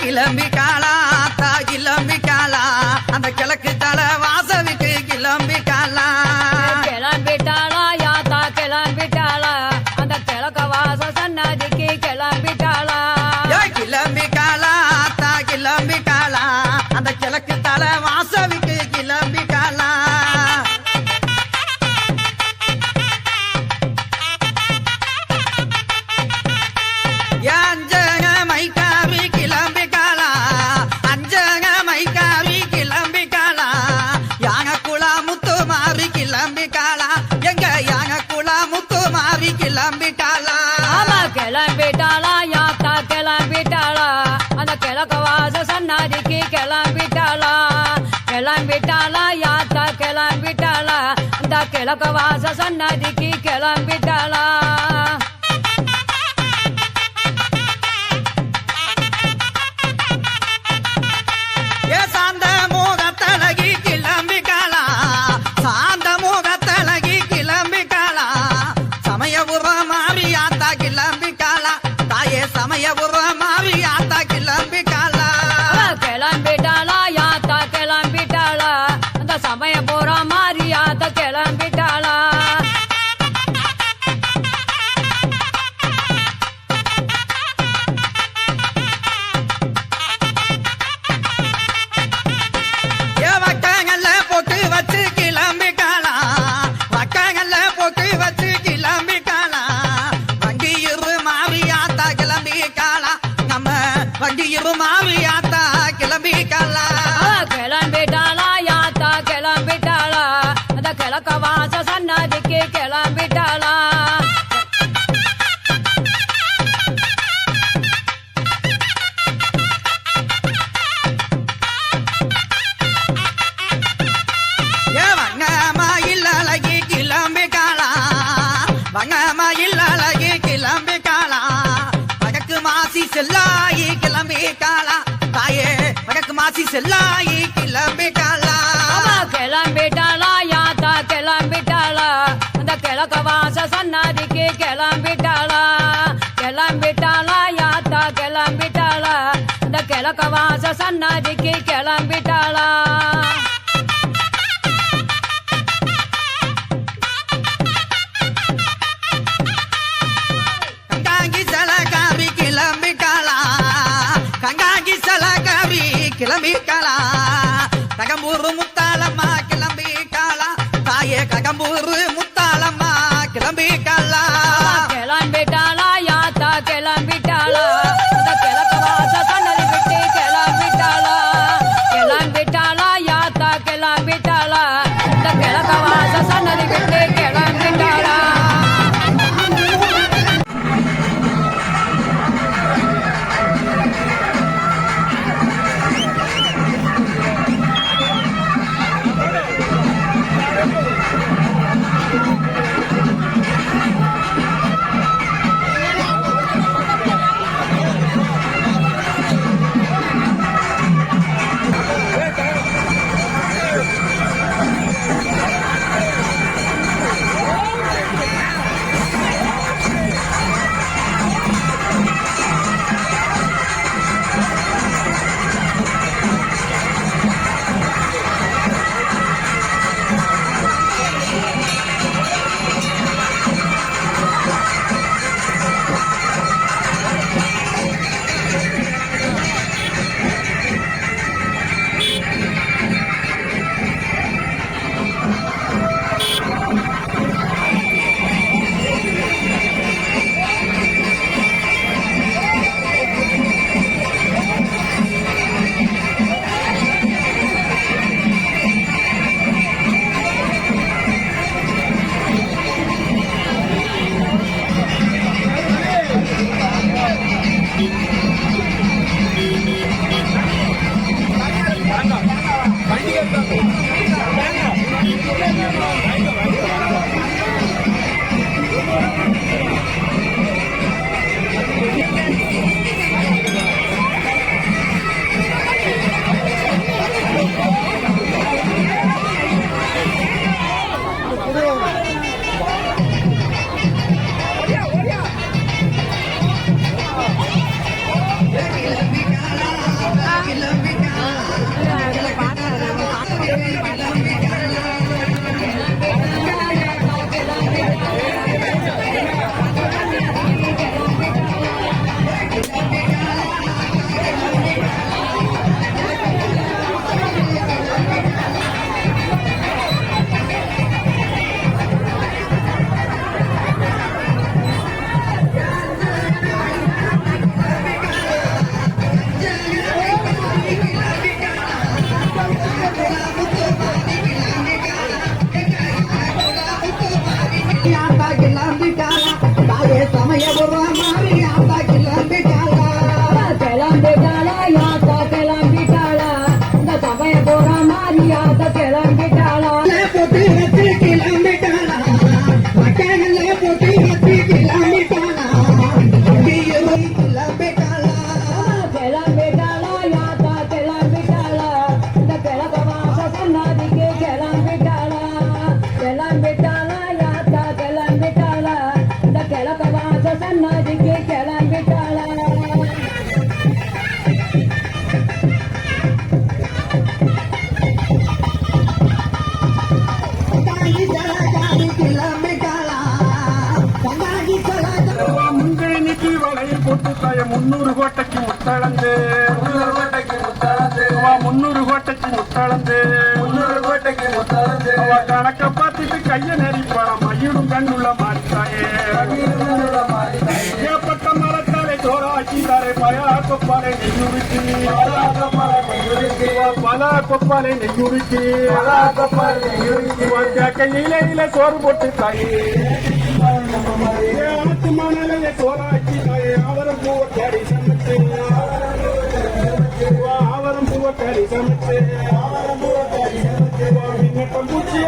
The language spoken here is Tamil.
கிளம்பி காலா தா கிளம்பி காலா. அந்த கிழக்கு தலைவா கிளம்பிட்டாளா? ஆமா கிளம்பிட்டாளா யாத்தா கிளம்பிட்டாளா? அந்த கிழக்கவாச சன்னாதிக்கு கிளம்பிட்டாளா? கிளம்பிட்டாளா யாத்தா கிளம்பிட்டாளா? அந்த கிழக்கவாச சன்னாதிக்கு கிளம்பிட்டாளா? செல்லாயி கிளம்பிட்டாளா? கிளம்பிட்டாளா யாத்தா கிளம்பிட்டாளா? அந்த கிழக்க வாச சன்னாதிக்கு கிளம்பிட்டாளா? கிளம்பிட்டாளா யாத்தா கிளம்பிட்டாளா? அந்த கிழக்க வாச சன்னாதிக்கு கிளம்பிட்டாளா? 家了。I love you. முன்னூறு கோட்டைக்கு முத்தளந்து. முன்னூறு கோட்டைக்கு முத்தளந்து. முன்னூறு கோட்டைக்கு முத்தளந்து. முன்னூறு கோட்டைக்கு முத்தளந்து. கணக்க பார்த்துட்டு கைய நெறிப்பாளாம் மயிலும் கண்ணுள்ள மாறித்தாயே ஏப்பட்ட மரத்தாலே சோறாக்கி தாரே பயா கொப்பாலை நெய்யுருக்கி பல கொப்பாலை நெய்யுருக்கி கையில இல சோறு போட்டு தாயே. மணலைய சோறாக்கி தாயே அவரம் பூவ கேடி சமைச்சு ஆவரம் பூவ சமைச்சு விண்ணப்பம் பூச்சிய